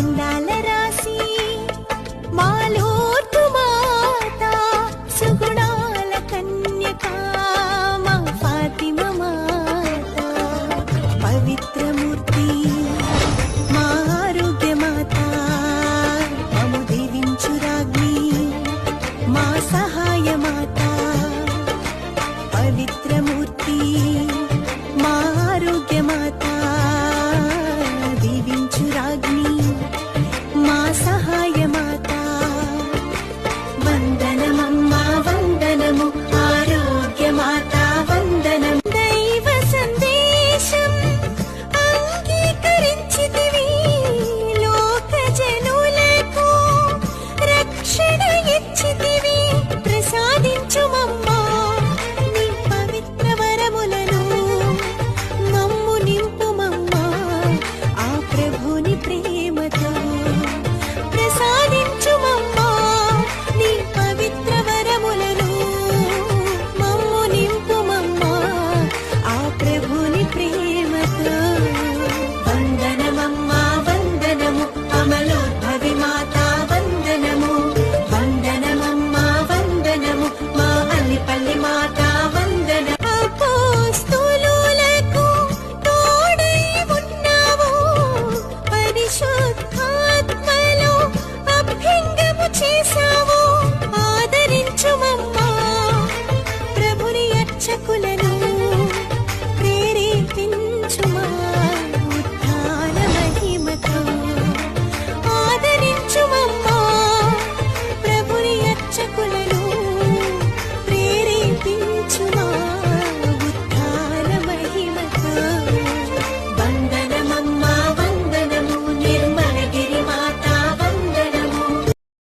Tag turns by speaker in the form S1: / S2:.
S1: అందాల రాసి మాలోర్తు మాత సుగుణాల కన్యక మా ఫాతిమ మాత. పవిత్రమూర్తి మా ఆరోగ్య మాత మము మా సహాయ మాత పవిత్ర